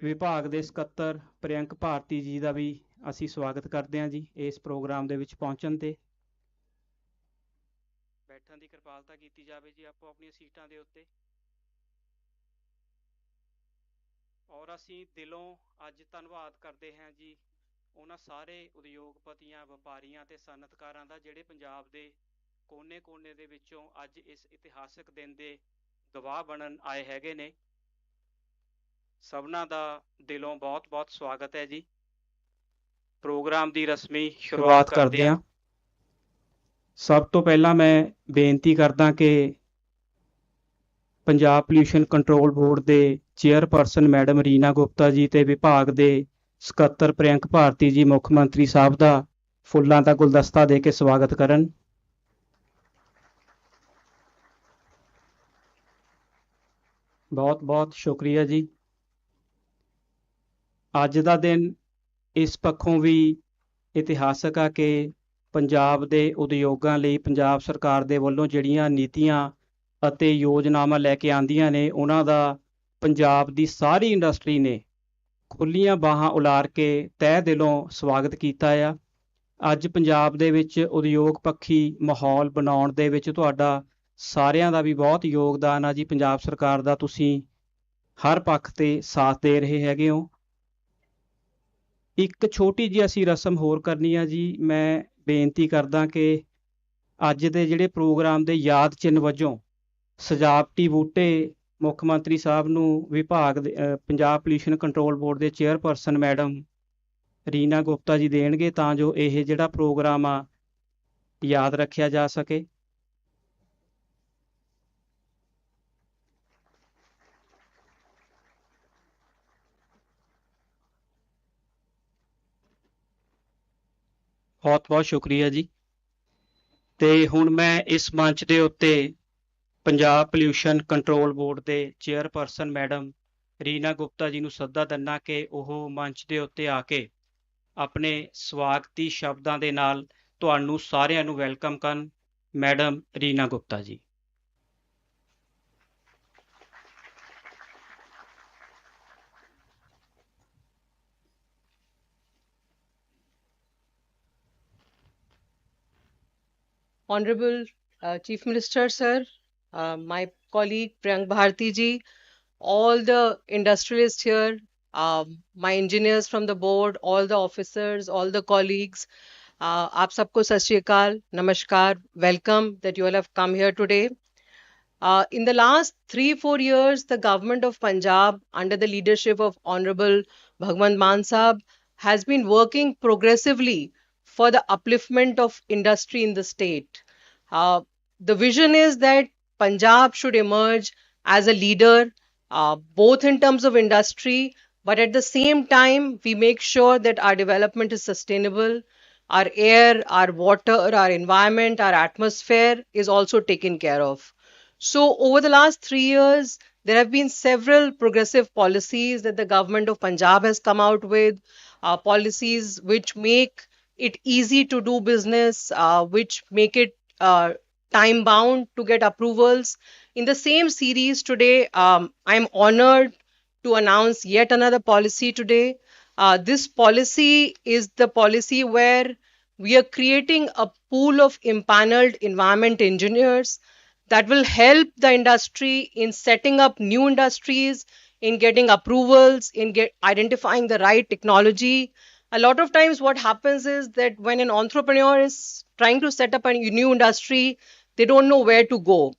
ਵਿਭਾਗ ਦੇ ਸਕੱਤਰ ਪ੍ਰਿਯੰਕ ਭਾਰਤੀ ਜੀ ਦਾ ਵੀ ਅਸੀਂ ਸਵਾਗਤ ਕਰਦੇ ਹਾਂ ਜੀ ਇਸ ਪ੍ਰੋਗਰਾਮ ਦੇ ਵਿੱਚ ਪਹੁੰਚਣ ਤੇ। ਬੈਠਣ ਦੀ ਕਿਰਪਾਲਤਾ ਕੀਤੀ ਜਾਵੇ ਜੀ ਆਪੋ ਆਪਣੀਆਂ ਸੀਟਾਂ ਦੇ ਉੱਤੇ। ਔਰ ਅਸੀਂ ਦਿਲੋਂ ਅੱਜ ਧੰਨਵਾਦ ਕਰਦੇ ਹਾਂ ਜੀ ਉਹਨਾਂ ਸਾਰੇ ਉਦਯੋਗਪਤੀਆਂ, ਵਪਾਰੀਆਂ ਤੇ ਸਨਅਤਕਾਰਾਂ ਦਾ ਜਿਹੜੇ ਪੰਜਾਬ ਦੇ ਕੋਨੇ-ਕੋਨੇ ਦੇ ਵਿੱਚੋਂ ਅੱਜ ਇਸ ਇਤਿਹਾਸਕ ਦਿਨ ਦੇ ਗਵਾਹ ਬਣਨ ਆਏ ਹੈਗੇ ਨੇ। ਸਭਨਾਂ ਦਾ ਦਿਲੋਂ ਬਹੁਤ-ਬਹੁਤ ਸਵਾਗਤ ਹੈ ਜੀ। ਪ੍ਰੋਗਰਾਮ ਦੀ ਰਸਮੀ ਸ਼ੁਰੂਆਤ ਕਰਦੇ ਹਾਂ। ਸਭ ਤੋਂ ਪਹਿਲਾਂ ਮੈਂ ਬੇਨਤੀ ਕਰਦਾ ਕਿ ਪੰਜਾਬ ਪੋਲਿਊਸ਼ਨ ਕੰਟਰੋਲ ਬੋਰਡ ਦੇ ਚੇਅਰਪਰਸਨ ਮੈਡਮ ਰੀਨਾ ਗੁਪਤਾ ਜੀ ਤੇ ਵਿਭਾਗ ਦੇ ਸਕੱਤਰ ਪ੍ਰਿਯੰਕ ਭਾਰਤੀ ਜੀ ਮੁੱਖ ਮੰਤਰੀ ਸਾਹਿਬ ਦਾ ਫੁੱਲਾਂ ਦਾ ਗੁਲਦਸਤਾ ਦੇ ਕੇ ਸਵਾਗਤ ਕਰਨ। ਬਹੁਤ ਬਹੁਤ ਸ਼ੁਕਰੀਆ ਜੀ। ਅੱਜ ਦਾ ਦਿਨ ਇਸ ਪੱਖੋਂ ਵੀ ਇਤਿਹਾਸਕ ਆ ਕਿ ਪੰਜਾਬ ਦੇ ਉਦਯੋਗਾਂ ਲਈ ਪੰਜਾਬ ਸਰਕਾਰ ਦੇ ਵੱਲੋਂ ਜਿਹੜੀਆਂ ਨੀਤੀਆਂ ਅਤੇ ਯੋਜਨਾਵਾਂ ਲੈ ਕੇ ਆਂਦੀਆਂ ਨੇ, ਉਹਨਾਂ ਦਾ ਪੰਜਾਬ ਦੀ ਸਾਰੀ ਇੰਡਸਟਰੀ ਨੇ ਖੁੱਲੀਆਂ ਬਾਹਾਂ ਉਲਾਰ ਕੇ ਤਹਿ ਦਿਲੋਂ ਸਵਾਗਤ ਕੀਤਾ ਆ। ਅੱਜ ਪੰਜਾਬ ਦੇ ਵਿੱਚ ਉਦਯੋਗ ਪੱਖੀ ਮਾਹੌਲ ਬਣਾਉਣ ਦੇ ਵਿੱਚ ਤੁਹਾਡਾ ਸਾਰਿਆਂ ਦਾ ਵੀ ਬਹੁਤ ਯੋਗਦਾਨ ਆ ਜੀ। ਪੰਜਾਬ ਸਰਕਾਰ ਦਾ ਤੁਸੀਂ ਹਰ ਪੱਖ ਤੇ ਸਾਥ ਦੇ ਰਹੇ ਹੈਗੇ ਹੋ। ਇੱਕ ਛੋਟੀ ਜਿਹੀ ਅਸੀਂ ਰਸਮ ਹੋਰ ਕਰਨੀ ਆ ਜੀ। ਮੈਂ ਬੇਨਤੀ ਕਰਦਾ ਕਿ ਅੱਜ ਦੇ ਜਿਹੜੇ ਪ੍ਰੋਗਰਾਮ ਦੇ ਯਾਦ ਚਿੰਨ੍ਹ ਵਜੋਂ ਸਜਾਵਟੀ ਬੂਟੇ ਮੁੱਖ ਮੰਤਰੀ ਸਾਹਿਬ ਨੂੰ ਵਿਭਾਗ ਦੇ ਪੰਜਾਬ ਪੋਲਿਊਸ਼ਨ ਕੰਟਰੋਲ ਬੋਰਡ ਦੇ ਚੇਅਰਪਰਸਨ ਮੈਡਮ ਰੀਨਾ ਗੁਪਤਾ ਜੀ ਦੇਣਗੇ ਤਾਂ ਜੋ ਇਹ ਜਿਹੜਾ ਪ੍ਰੋਗਰਾਮ ਆ ਯਾਦ ਰੱਖਿਆ ਜਾ ਸਕੇ। ਬਹੁਤ ਬਹੁਤ ਸ਼ੁਕਰੀਆ ਜੀ। ਤੇ ਹੁਣ ਮੈਂ ਇਸ ਮੰਚ ਦੇ ਉੱਤੇ ਪੰਜਾਬ ਪੋਲਿਊਸ਼ਨ ਕੰਟਰੋਲ ਬੋਰਡ ਦੇ ਚੇਅਰਪਰਸਨ ਮੈਡਮ ਰੀਨਾ ਗੁਪਤਾ ਜੀ ਨੂੰ ਸੱਦਾ ਦਿੰਨਾ ਕਿ ਉਹ ਮੰਚ ਦੇ ਉੱਤੇ ਆ ਕੇ ਆਪਣੇ ਸਵਾਗਤੀ ਸ਼ਬਦਾਂ ਦੇ ਨਾਲ ਤੁਹਾਨੂੰ ਸਾਰਿਆਂ ਨੂੰ ਵੈਲਕਮ ਕਰਨ ਮੈਡਮ ਰੀਨਾ ਗੁਪਤਾ ਜੀ। Honorable uh, Chief Minister, sir, uh, my colleague Priyank Bharti ji, all the industrialists here, um, my engineers from the board, all the officers, all the colleagues, uh, aap sabko sat namaskar, welcome that you all have come here today. Uh, in the last three, four years, the government of Punjab, under the leadership of Honorable Bhagwant Mann Sahab, has been working progressively for the upliftment of industry in the state. Uh, the vision is that Punjab should emerge as a leader, uh, both in terms of industry, but at the same time, we make sure that our development is sustainable. Our air, our water, our environment, our atmosphere is also taken care of. So, over the last three years, there have been several progressive policies that the government of Punjab has come out with, uh, policies which make it easy to do business, uh, which make it uh, time bound to get approvals. In the same series today, um, I'm honored to announce yet another policy today. Uh, this policy is the policy where we are creating a pool of impaneled environment engineers that will help the industry in setting up new industries, in getting approvals, in get, identifying the right technology. A lot of times, what happens is that when an entrepreneur is trying to set up a new industry, they don't know where to go.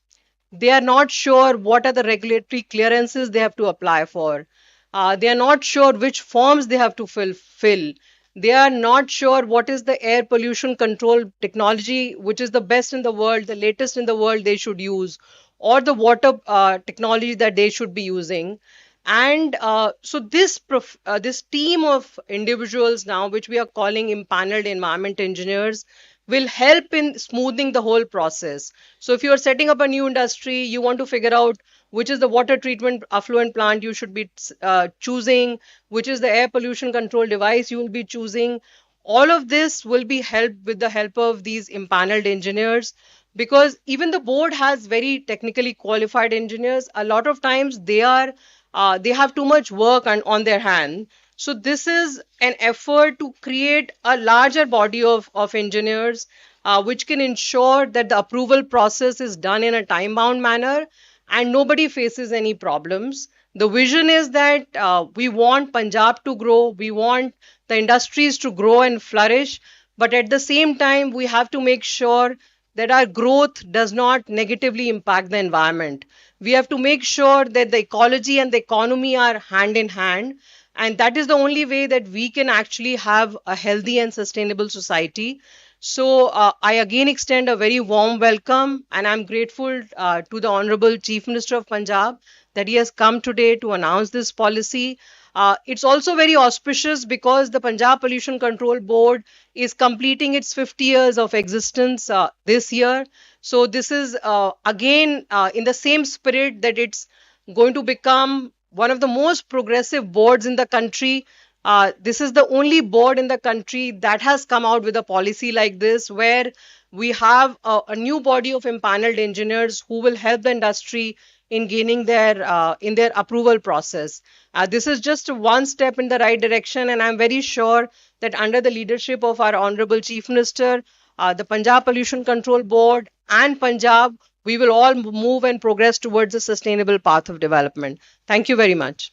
They are not sure what are the regulatory clearances they have to apply for. Uh, they are not sure which forms they have to fulfill. They are not sure what is the air pollution control technology, which is the best in the world, the latest in the world they should use, or the water uh, technology that they should be using. And uh, so this prof- uh, this team of individuals now, which we are calling impaneled environment engineers, will help in smoothing the whole process. So if you are setting up a new industry, you want to figure out which is the water treatment affluent plant you should be uh, choosing, which is the air pollution control device you will be choosing. All of this will be helped with the help of these impaneled engineers because even the board has very technically qualified engineers. A lot of times they are uh, they have too much work on, on their hand. So this is an effort to create a larger body of, of engineers, uh, which can ensure that the approval process is done in a time-bound manner and nobody faces any problems. The vision is that uh, we want Punjab to grow, we want the industries to grow and flourish, but at the same time, we have to make sure that our growth does not negatively impact the environment. We have to make sure that the ecology and the economy are hand in hand. And that is the only way that we can actually have a healthy and sustainable society. So uh, I again extend a very warm welcome and I'm grateful uh, to the Honorable Chief Minister of Punjab that he has come today to announce this policy. Uh, it's also very auspicious because the Punjab Pollution Control Board is completing its 50 years of existence uh, this year. So this is uh, again uh, in the same spirit that it's going to become one of the most progressive boards in the country. Uh, this is the only board in the country that has come out with a policy like this, where we have a, a new body of empaneled engineers who will help the industry in gaining their uh, in their approval process. Uh, this is just one step in the right direction, and I'm very sure that under the leadership of our honorable chief minister, uh, the Punjab Pollution Control Board, and Punjab, we will all move and progress towards a sustainable path of development. Thank you very much.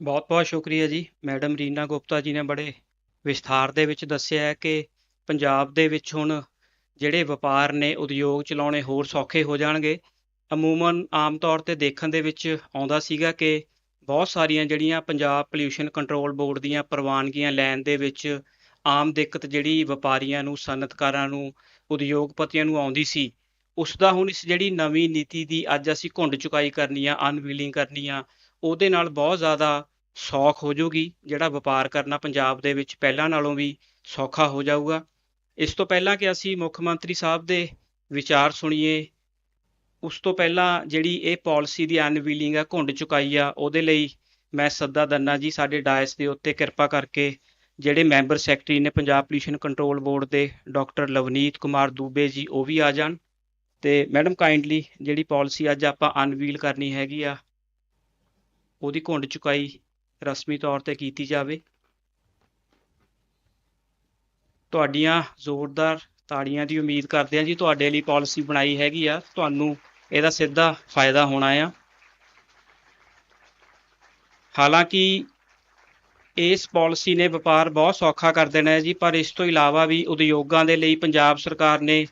ਬਹੁਤ-ਬਹੁਤ ਸ਼ੁਕਰੀਆ ਜੀ madam Reena Gupta ਜੀ ਨੇ ਬੜੇ ਵਿਸਥਾਰ ਦੇ ਵਿੱਚ ਦੱਸਿਆ ਹੈ ਕਿ ਪੰਜਾਬ ਦੇ ਵਿੱਚ ਹੁਣ ਜਿਹੜੇ ਵਪਾਰ ਨੇ ਉਦਯੋਗ ਚਲਾਉਣੇ ਹੋਰ ਸੌਖੇ ਹੋ ਜਾਣਗੇ ਅਮੂਮਨ ਆਮ ਤੌਰ ਤੇ ਦੇਖਣ ਦੇ ਵਿੱਚ ਆਉਂਦਾ ਸੀਗਾ ਕਿ ਬਹੁਤ ਸਾਰੀਆਂ ਜਿਹੜੀਆਂ ਪੰਜਾਬ ਪੋਲਿਊਸ਼ਨ ਕੰਟਰੋਲ ਬੋਰਡ ਦੀਆਂ ਪ੍ਰਵਾਨਗੀਆਂ ਲੈਣ ਦੇ ਵਿੱਚ ਆਮ ਦਿੱਕਤ ਜਿਹੜੀ ਵਪਾਰੀਆਂ ਨੂੰ, ਸਨਅਤਕਾਰਾਂ ਨੂੰ, ਉਦਯੋਗਪਤੀਆਂ ਨੂੰ ਆਉਂਦੀ ਸੀ, ਉਸ ਦਾ ਹੁਣ ਇਸ ਜਿਹੜੀ ਨਵੀਂ ਨੀਤੀ ਦੀ ਅੱਜ ਅਸੀਂ ਘੁੰਡ ਚੁਕਾਈ ਕਰਨੀ ਆ ਅਨਵੀਲਿੰਗ ਕਰਨੀ ਆ, ਉਹਦੇ ਨਾਲ ਬਹੁਤ ਜ਼ਿਆਦਾ ਸੌਖ ਹੋ ਜਾਊਗੀ, ਜਿਹੜਾ ਵਪਾਰ ਕਰਨਾ ਪੰਜਾਬ ਦੇ ਵਿੱਚ ਪਹਿਲਾਂ ਨਾਲੋਂ ਵੀ ਸੌਖਾ ਹੋ ਜਾਊਗਾ। ਇਸ ਤੋਂ ਪਹਿਲਾਂ ਕਿ ਅਸੀਂ ਮੁੱਖ ਮੰਤਰੀ ਸਾਹਿਬ ਦੇ ਵਿਚਾਰ ਸੁਣੀਏ ਉਸ ਤੋਂ ਪਹਿਲਾਂ ਜਿਹੜੀ ਇਹ ਪਾਲਿਸੀ ਦੀ ਅਨਵੀਲਿੰਗ ਆ, ਘੁੰਡ ਚੁਕਾਈ ਆ, ਉਹਦੇ ਲਈ ਮੈਂ ਸੱਦਾ ਦੰਨਾ ਜੀ ਸਾਡੇ ਡਾਇਸ ਦੇ ਉੱਤੇ ਕਿਰਪਾ ਕਰਕੇ, ਜਿਹੜੇ ਮੈਂਬਰ ਸੈਕਟਰੀ ਨੇ ਪੰਜਾਬ ਪੋਲਿਊਸ਼ਨ ਕੰਟਰੋਲ ਬੋਰਡ ਦੇ ਡਾਕਟਰ ਲਵਨੀਤ ਕੁਮਾਰ ਦੂਬੇ ਜੀ, ਉਹ ਵੀ ਆ ਜਾਣ। ਤੇ ਮੈਡਮ ਕਾਈਂਡਲੀ ਜਿਹੜੀ ਪਾਲਿਸੀ ਅੱਜ ਆਪਾਂ ਅਨਵੀਲ ਕਰਨੀ ਹੈਗੀ ਆ, ਉਹਦੀ ਘੁੰਡ ਚੁਕਾਈ ਰਸਮੀ ਤੌਰ ਤੇ ਕੀਤੀ ਜਾਵੇ। ਤੁਹਾਡੀਆਂ ਜ਼ੋਰਦਾਰ ਤਾੜੀਆਂ ਦੀ ਉਮੀਦ ਕਰਦੇ ਹਾਂ ਜੀ ਤੁਹਾਡੇ ਲਈ ਪਾਲਿਸੀ ਬਣਾਈ ਹੈਗੀ ਆ। ਤੁਹਾਨੂੰ ਇਹਦਾ ਸਿੱਧਾ ਫਾਇਦਾ ਹੋਣਾ ਆ। ਹਾਲਾਂਕਿ ਇਸ ਪਾਲਿਸੀ ਨੇ ਵਪਾਰ ਬਹੁਤ ਸੌਖਾ ਕਰ ਦੇਣਾ ਹੈ ਜੀ, ਪਰ ਇਸ ਤੋਂ ਇਲਾਵਾ ਵੀ ਉਦਯੋਗਾਂ ਦੇ ਲਈ ਪੰਜਾਬ ਸਰਕਾਰ ਨੇ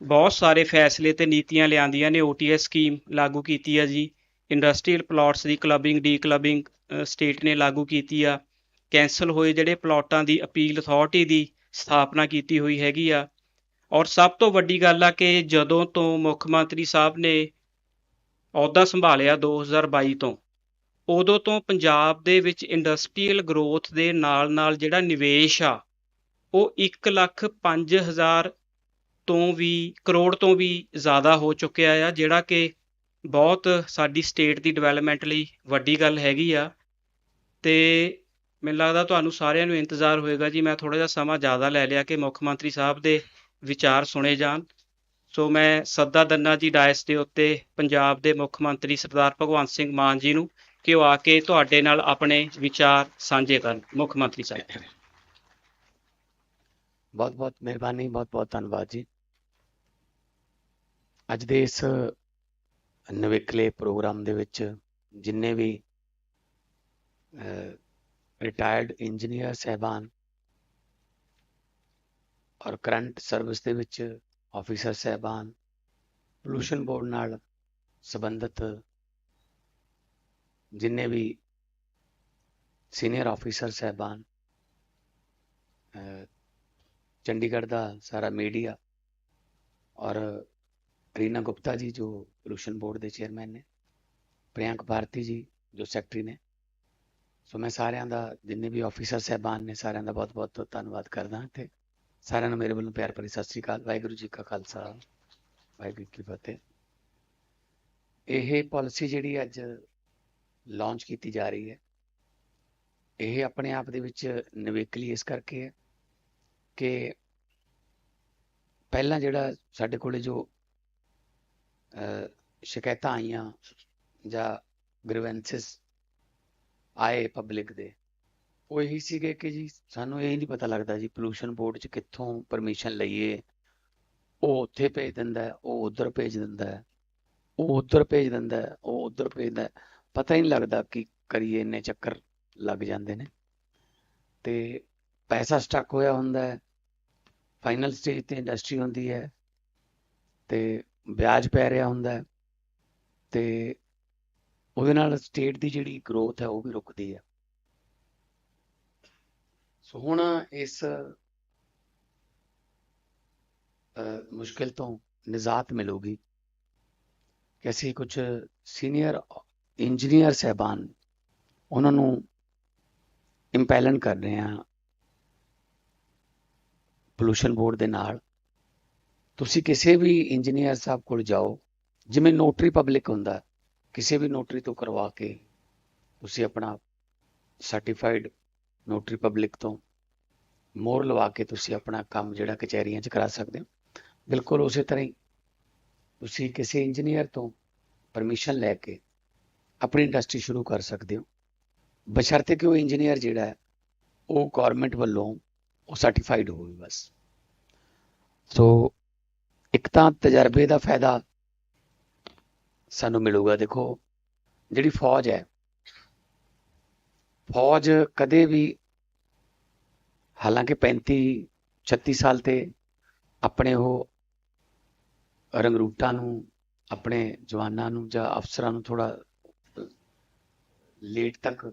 ਬਹੁਤ ਸਾਰੇ ਫੈਸਲੇ ਤੇ ਨੀਤੀਆਂ ਲਿਆਂਦੀਆਂ ਨੇ। ਓਟੀਐਸ ਸਕੀਮ ਲਾਗੂ ਕੀਤੀ ਆ ਜੀ। ਇੰਡਸਟਰੀਅਲ ਪਲਾਟਸ ਦੀ ਕਲੱਬਿੰਗ ਡੀ ਕਲੱਬਿੰਗ ਸਟੇਟ ਨੇ ਲਾਗੂ ਕੀਤੀ ਆ। ਕੈਂਸਲ ਹੋਏ ਜਿਹੜੇ ਪਲਾਟਾਂ ਦੀ ਅਪੀਲ ਅਥਾਰਟੀ ਦੀ ਸਥਾਪਨਾ ਕੀਤੀ ਹੋਈ ਹੈਗੀ ਆ। ਔਰ ਸਭ ਤੋਂ ਵੱਡੀ ਗੱਲ ਆ ਕਿ ਜਦੋਂ ਤੋਂ ਮੁੱਖ ਮੰਤਰੀ ਸਾਹਿਬ ਨੇ ਅਹੁਦਾ ਸੰਭਾਲਿਆ 2022 ਤੋਂ, ਉਦੋਂ ਤੋਂ ਪੰਜਾਬ ਦੇ ਵਿੱਚ ਇੰਡਸਟਰੀਅਲ ਗਰੋਥ ਦੇ ਨਾਲ-ਨਾਲ ਜਿਹੜਾ ਨਿਵੇਸ਼ ਆ, ਉਹ 1 ਲੱਖ 5000 ਤੋਂ ਵੀ, ਕਰੋੜ ਤੋਂ ਵੀ ਜ਼ਿਆਦਾ ਹੋ ਚੁੱਕਿਆ ਆ, ਜਿਹੜਾ ਕਿ ਬਹੁਤ ਸਾਡੀ ਸਟੇਟ ਦੀ ਡਿਵੈਲਪਮੈਂਟ ਲਈ ਵੱਡੀ ਗੱਲ ਹੈਗੀ ਆ। ਤੇ ਮੈਨੂੰ ਲੱਗਦਾ ਤੁਹਾਨੂੰ ਸਾਰਿਆਂ ਨੂੰ ਇੰਤਜ਼ਾਰ ਹੋਏਗਾ ਜੀ, ਮੈਂ ਥੋੜਾ ਜਿਹਾ ਸਮਾਂ ਜ਼ਿਆਦਾ ਲੈ ਲਿਆ ਕਿ ਮੁੱਖ ਮੰਤਰੀ ਸਾਹਿਬ ਦੇ ਵਿਚਾਰ ਸੁਣੇ ਜਾਣ। ਸੋ ਮੈਂ ਸੱਦਾ ਦੰਨਾ ਜੀ ਡਾਇਸ ਦੇ ਉੱਤੇ ਪੰਜਾਬ ਦੇ ਮੁੱਖ ਮੰਤਰੀ ਸਰਦਾਰ ਭਗਵੰਤ ਸਿੰਘ ਮਾਨ ਜੀ ਨੂੰ ਕਿ ਉਹ ਆ ਕੇ ਤੁਹਾਡੇ ਨਾਲ ਆਪਣੇ ਵਿਚਾਰ ਸਾਂਝੇ ਕਰਨ, ਮੁੱਖ ਮੰਤਰੀ ਸਾਹਿਬ। ਬਹੁਤ ਬਹੁਤ ਮਿਹਰਬਾਨੀ, ਬਹੁਤ ਬਹੁਤ ਧੰਨਵਾਦ ਜੀ। ਅੱਜ ਦੇ ਇਸ ਨਵੇਕਲੇ ਪ੍ਰੋਗਰਾਮ ਦੇ ਵਿੱਚ ਜਿੰਨੇ ਵੀ ਰਿਟਾਇਰਡ ਇੰਜੀਨੀਅਰ ਸਹਿਬਾਨ ਔਰ ਕਰੰਟ ਸਰਵਿਸ ਦੇ ਵਿੱਚ ਆਫੀਸਰ ਸਹਿਬਾਨ ਪੋਲੂਸ਼ਨ ਬੋਰਡ ਨਾਲ ਸੰਬੰਧਿਤ ਜਿੰਨੇ ਵੀ ਸੀਨੀਅਰ ਆਫੀਸਰ ਸਹਿਬਾਨ ਚੰਡੀਗੜ੍ਹ ਦਾ ਸਾਰਾ ਮੀਡੀਆ ਔਰ ਰੀਨਾ ਗੁਪਤਾ ਜੀ ਜੋ ਪੋਲੂਸ਼ਨ ਬੋਰਡ ਦੇ ਚੇਅਰਮੈਨ ਨੇ ਪ੍ਰਿਯੰਕ ਭਾਰਤੀ ਜੀ ਜੋ ਸੈਕਟਰੀ ਨੇ ਸੋ ਮੈਂ ਸਾਰਿਆਂ ਦਾ ਜਿੰਨੇ ਵੀ ਆਫੀਸਰ ਸਹਿਬਾਨ ਨੇ ਸਾਰਿਆਂ ਦਾ ਬਹੁਤ-ਬਹੁਤ ਧੰਨਵਾਦ ਕਰਦਾ ਤੇ ਸਾਰਿਆਂ ਨੂੰ ਮੇਰੇ ਵੱਲੋਂ ਪਿਆਰ ਭਰੀ ਸਤਿ ਸ੍ਰੀ ਅਕਾਲ, ਵਾਹਿਗੁਰੂ ਜੀ ਕਾ ਖਾਲਸਾ, ਵਾਹਿਗੁਰੂ ਕੀ ਫਤਿਹ। ਇਹ ਪਾਲਿਸੀ ਜਿਹੜੀ ਅੱਜ ਲਾਂਚ ਕੀਤੀ ਜਾ ਰਹੀ ਹੈ, ਇਹ ਆਪਣੇ ਆਪ ਦੇ ਵਿੱਚ ਨਿਵੇਕਲੀ ਇਸ ਕਰਕੇ ਹੈ ਕਿ ਪਹਿਲਾਂ ਜਿਹੜਾ ਸਾਡੇ ਕੋਲੇ ਜੋ ਸ਼ਿਕਾਇਤਾਂ ਆਈਆਂ ਜਾਂ ਗ੍ਰੀਵੈਂਸਸ ਆਏ ਪਬਲਿਕ ਦੇ ਉਹ ਇਹੀ ਸੀਗੇ ਕਿ ਜੀ ਸਾਨੂੰ ਇਹ ਨਹੀਂ ਪਤਾ ਲੱਗਦਾ ਜੀ ਪੋਲੂਸ਼ਨ ਬੋਰਡ 'ਚ ਕਿੱਥੋਂ ਪਰਮਿਸ਼ਨ ਲਈਏ। ਉਹ ਉੱਥੇ ਭੇਜ ਦਿੰਦਾ ਉਹ ਉੱਧਰ ਭੇਜ ਦਿੰਦਾ ਉਹ ਉੱਧਰ ਭੇਜ ਦਿੰਦਾ ਉਹ ਉੱਧਰ ਭੇਜਦਾ ਹੈ। ਪਤਾ ਹੀ ਨਹੀਂ ਲੱਗਦਾ ਕਿ ਕਰੀਏ ਇੰਨੇ ਚੱਕਰ ਲੱਗ ਜਾਂਦੇ ਨੇ। ਤੇ ਪੈਸਾ ਸਟਕ ਹੋਇਆ ਹੁੰਦਾ ਹੈ ਫਾਈਨਲ ਸਟੇਜ ਤੇ ਇੰਡਸਟਰੀ ਹੁੰਦੀ ਹੈ, ਤੇ ਵਿਆਜ ਪੈ ਰਿਹਾ ਹੁੰਦਾ ਹੈ, ਤੇ ਉਹਦੇ ਨਾਲ ਸਟੇਟ ਦੀ ਜਿਹੜੀ ਗਰੋਥ ਹੈ ਉਹ ਵੀ ਰੁਕਦੀ ਹੈ। ਸੋ ਹੁਣ ਇਸ ਮੁਸ਼ਕਿਲ ਤੋਂ ਨਿਜਾਤ ਮਿਲੂਗੀ। ਕਿ ਅਸੀਂ ਕੁਝ ਸੀਨੀਅਰ ਇੰਜੀਨੀਅਰ ਸਹਿਬਾਨ ਉਹਨਾਂ ਨੂੰ ਇੰਪੈਲਨ ਕਰ ਰਹੇ ਹਾਂ ਪੋਲੂਸ਼ਨ ਬੋਰਡ ਦੇ ਨਾਲ। ਤੁਸੀਂ ਕਿਸੇ ਵੀ ਇੰਜੀਨੀਅਰ ਸਾਹਿਬ ਕੋਲ ਜਾਓ, ਜਿਵੇਂ ਨੋਟਰੀ ਪਬਲਿਕ ਹੁੰਦਾ, ਕਿਸੇ ਵੀ ਨੋਟਰੀ ਤੋਂ ਕਰਵਾ ਕੇ ਤੁਸੀਂ ਆਪਣਾ ਸਰਟੀਫਾਈਡ ਨੋਟਰੀ ਪਬਲਿਕ ਤੋਂ ਮੋਹਰ ਲਵਾ ਕੇ ਤੁਸੀਂ ਆਪਣਾ ਕੰਮ ਜਿਹੜਾ ਕਚਹਿਰੀਆਂ 'ਚ ਕਰਾ ਸਕਦੇ ਹੋ। ਬਿਲਕੁਲ ਉਸੇ ਤਰ੍ਹਾਂ ਹੀ ਤੁਸੀਂ ਕਿਸੇ ਇੰਜੀਨੀਅਰ ਤੋਂ ਪਰਮਿਸ਼ਨ ਲੈ ਕੇ ਆਪਣੀ ਇੰਡਸਟਰੀ ਸ਼ੁਰੂ ਕਰ ਸਕਦੇ ਹੋ। ਬਸ਼ਰਤੇ ਕਿ ਉਹ ਇੰਜੀਨੀਅਰ ਜਿਹੜਾ ਹੈ, ਉਹ ਗਵਰਨਮੈਂਟ ਵੱਲੋਂ ਉਹ ਸਰਟੀਫਾਈਡ ਹੋਵੇ ਬਸ। ਸੋ ਇੱਕ ਤਾਂ ਤਜਰਬੇ ਦਾ ਫਾਇਦਾ ਸਾਨੂੰ ਮਿਲੂਗਾ। ਦੇਖੋ, ਜਿਹੜੀ ਫੌਜ ਹੈ ਫੌਜ ਕਦੇ ਵੀ ਹਾਲਾਂਕਿ 35 36 ਸਾਲ ਤੇ ਆਪਣੇ ਉਹ ਰੰਗਰੂਟਾਂ ਨੂੰ, ਆਪਣੇ ਜਵਾਨਾਂ ਨੂੰ ਜਾਂ ਅਫਸਰਾਂ ਨੂੰ ਥੋੜਾ ਲੇਟ ਤੱਕ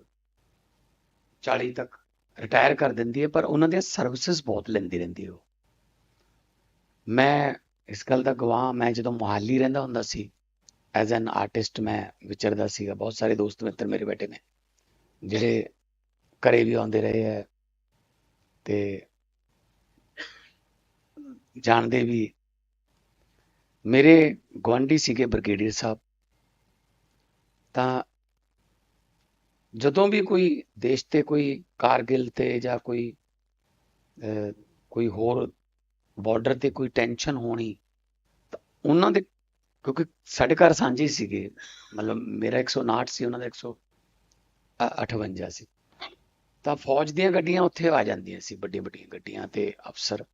40 ਤੱਕ ਰਿਟਾਇਰ ਕਰ ਦਿੰਦੀ ਹੈ, ਪਰ ਉਹਨਾਂ ਦੀਆਂ ਸਰਵਿਸਿਜ਼ ਬਹੁਤ ਲੈਂਦੀ ਰਹਿੰਦੀ ਉਹ। ਮੈਂ ਇਸ ਗੱਲ ਦਾ ਗਵਾਹ, ਮੈਂ ਜਦੋਂ ਮੁਹਾਲੀ ਰਹਿੰਦਾ ਹੁੰਦਾ ਸੀ ਐਜ਼ ਐਨ ਆਰਟਿਸਟ ਮੈਂ ਵਿਚਰਦਾ ਸੀਗਾ, ਬਹੁਤ ਸਾਰੇ ਦੋਸਤ ਮਿੱਤਰ ਮੇਰੇ ਬੈਠੇ ਨੇ। ਜਿਹੜੇ ਘਰੇ ਵੀ ਆਉਂਦੇ ਰਹੇ ਹੈ ਤੇ ਜਾਣਦੇ ਵੀ ਮੇਰੇ ਗਵਾਂਢੀ ਸੀਗੇ ਬ੍ਰਿਗੇਡੀਅਰ ਸਾਹਿਬ। ਤਾਂ ਜਦੋਂ ਵੀ ਕੋਈ ਦੇਸ਼ ਤੇ ਕੋਈ ਕਾਰਗਿਲ ਤੇ ਜਾਂ ਕੋਈ ਕੋਈ ਹੋਰ ਬਾਰਡਰ ਤੇ ਕੋਈ ਟੈਨਸ਼ਨ ਹੋਣੀ, ਤਾਂ ਉਹਨਾਂ ਦੇ ਕਿਉਂਕਿ ਸਾਡੇ ਘਰ ਸਾਂਝੇ ਸੀਗੇ। ਮਤਲਬ ਮੇਰਾ 159 ਸੀ ਉਹਨਾਂ ਦਾ 158 ਸੀ। ਤਾਂ ਫੌਜ ਦੀਆਂ ਗੱਡੀਆਂ ਉੱਥੇ ਆ ਜਾਂਦੀਆਂ ਸੀ ਵੱਡੀਆਂ ਵੱਡੀਆਂ ਗੱਡੀਆਂ ਤੇ ਅਫਸਰ।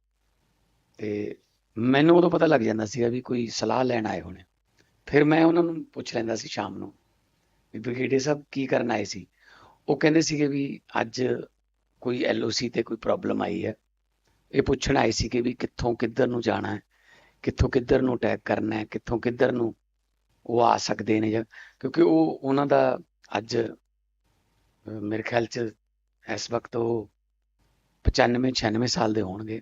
ਤੇ ਮੈਨੂੰ ਉਦੋਂ ਪਤਾ ਲੱਗ ਜਾਂਦਾ ਸੀਗਾ ਵੀ ਕੋਈ ਸਲਾਹ ਲੈਣ ਆਏ ਹੋਣੇ। ਫਿਰ ਮੈਂ ਉਹਨਾਂ ਨੂੰ ਪੁੱਛ ਲੈਂਦਾ ਸੀ ਸ਼ਾਮ ਨੂੰ ਵੀ ਬ੍ਰਿਗੇਡੀਅਰ ਸਾਹਿਬ ਕੀ ਕਰਨ ਆਏ ਸੀ। ਉਹ ਕਹਿੰਦੇ ਸੀਗੇ ਵੀ ਅੱਜ ਕੋਈ ਐਲਓਸੀ ਤੇ ਕੋਈ ਪ੍ਰੋਬਲਮ ਆਈ ਹੈ। ਇਹ ਪੁੱਛਣ ਆਏ ਸੀ ਕਿ ਵੀ ਕਿੱਥੋਂ ਕਿੱਧਰ ਨੂੰ ਜਾਣਾ ਹੈ, ਕਿੱਥੋਂ ਕਿੱਧਰ ਨੂੰ ਅਟੈਕ ਕਰਨਾ ਹੈ, ਕਿੱਥੋਂ ਕਿੱਧਰ ਨੂੰ ਉਹ ਆ ਸਕਦੇ ਨੇ ਜਾਂ ਕਿਉਂਕਿ ਉਹ ਉਹਨਾਂ ਦਾ ਅੱਜ ਮੇਰੇ ਖਿਆਲ 'ਚ ਇਸ ਵਕਤ ਉਹ 95 96 ਸਾਲ ਦੇ ਹੋਣਗੇ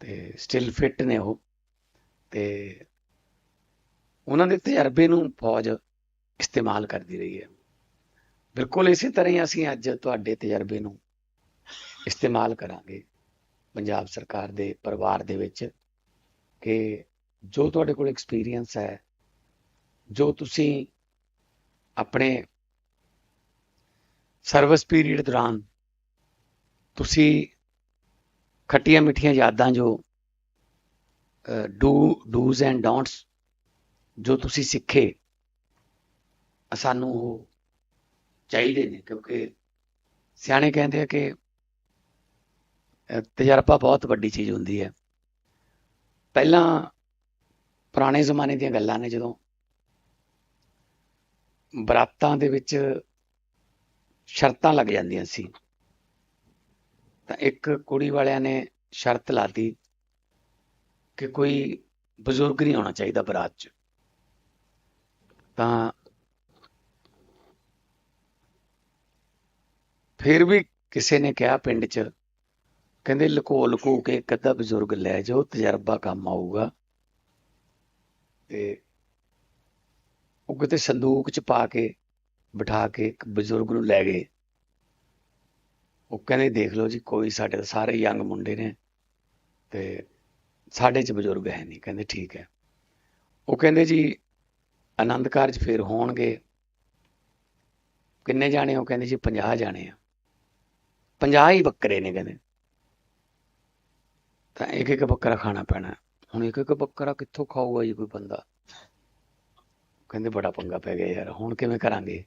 ਤੇ ਸਟਿਲ ਫਿੱਟ ਨੇ ਉਹ ਤੇ ਉਹਨਾਂ ਦੇ ਤਜਰਬੇ ਨੂੰ ਫੌਜ ਇਸਤੇਮਾਲ ਕਰਦੀ ਰਹੀ ਹੈ। ਬਿਲਕੁਲ ਇਸੇ ਤਰ੍ਹਾਂ ਹੀ ਅਸੀਂ ਅੱਜ ਤੁਹਾਡੇ ਤਜਰਬੇ ਨੂੰ ਇਸਤੇਮਾਲ ਕਰਾਂਗੇ ਪੰਜਾਬ ਸਰਕਾਰ ਦੇ ਪਰਿਵਾਰ ਦੇ ਵਿੱਚ ਕਿ ਜੋ ਤੁਹਾਡੇ ਕੋਲ ਐਕਸਪੀਰੀਅੰਸ ਹੈ, ਜੋ ਤੁਸੀਂ ਆਪਣੇ ਸਰਵਿਸ ਪੀਰੀਅਡ ਦੌਰਾਨ ਤੁਸੀਂ ਖੱਟੀਆਂ ਮਿੱਠੀਆਂ ਯਾਦਾਂ ਜੋ ਡੂ, ਡੂਜ਼ ਐਂਡ ਡੋਂਟਸ ਜੋ ਤੁਸੀਂ ਸਿੱਖੇ ਸਾਨੂੰ ਉਹ ਚਾਹੀਦੇ ਨੇ ਕਿਉਂਕਿ ਸਿਆਣੇ ਕਹਿੰਦੇ ਆ ਕਿ ਤਜਰਬਾ ਬਹੁਤ ਵੱਡੀ ਚੀਜ਼ ਹੁੰਦੀ ਹੈ। ਪਹਿਲਾਂ ਪੁਰਾਣੇ ਜ਼ਮਾਨੇ ਦੀਆਂ ਗੱਲਾਂ ਨੇ ਜਦੋਂ ਬਰਾਤਾਂ ਦੇ ਵਿੱਚ ਸ਼ਰਤਾਂ ਲੱਗ ਜਾਂਦੀਆਂ ਸੀ। ਤਾਂ ਇੱਕ ਕੁੜੀ ਵਾਲਿਆਂ ਨੇ ਸ਼ਰਤ ਲਾਤੀ ਕਿ ਕੋਈ ਬਜ਼ੁਰਗ ਨਹੀਂ ਆਉਣਾ ਚਾਹੀਦਾ ਬਰਾਤ 'ਚ। ਤਾਂ ਫਿਰ ਵੀ ਕਿਸੇ ਨੇ ਕਿਹਾ ਪਿੰਡ 'ਚ, ਕਹਿੰਦੇ ਲਕੋ ਲੁਕੋ ਕੇ ਇੱਕ ਅੱਧਾ ਬਜ਼ੁਰਗ ਲੈ ਜਾਓ, ਤਜਰਬਾ ਕੰਮ ਆਊਗਾ। ਤੇ ਉਹ ਕਿਤੇ ਸੰਦੂਕ 'ਚ ਪਾ ਕੇ ਬਿਠਾ ਕੇ ਇੱਕ ਬਜ਼ੁਰਗ ਨੂੰ ਲੈ ਗਏ। ਉਹ ਕਹਿੰਦੇ, ਦੇਖ ਲਓ ਜੀ, ਕੋਈ ਸਾਡੇ ਸਾਰੇ ਯੰਗ ਮੁੰਡੇ ਨੇ ਤੇ ਸਾਡੇ 'ਚ ਬਜ਼ੁਰਗ ਹੈ ਨਹੀਂ। ਕਹਿੰਦੇ, ਠੀਕ ਹੈ। ਉਹ ਕਹਿੰਦੇ, ਜੀ, ਆਨੰਦ ਕਾਰਜ ਫਿਰ ਹੋਣਗੇ। ਕਿੰਨੇ ਜਾਣੇ ਹੋ ਕਹਿੰਦੇ, ਜੀ 50 ਜਾਣੇ ਆ। 50 ਹੀ ਬੱਕਰੇ ਨੇ ਕਹਿੰਦੇ। ਤਾਂ ਇੱਕ ਇੱਕ ਬੱਕਰਾ ਖਾਣਾ ਪੈਣਾ। ਹੁਣ ਇੱਕ ਇੱਕ ਬੱਕਰਾ ਕਿੱਥੋਂ ਖਾਊਗਾ ਜੀ ਕੋਈ ਬੰਦਾ? ਕਹਿੰਦੇ, ਬੜਾ ਪੰਗਾ ਪੈ ਗਿਆ ਯਾਰ। ਹੁਣ ਕਿਵੇਂ ਕਰਾਂਗੇ?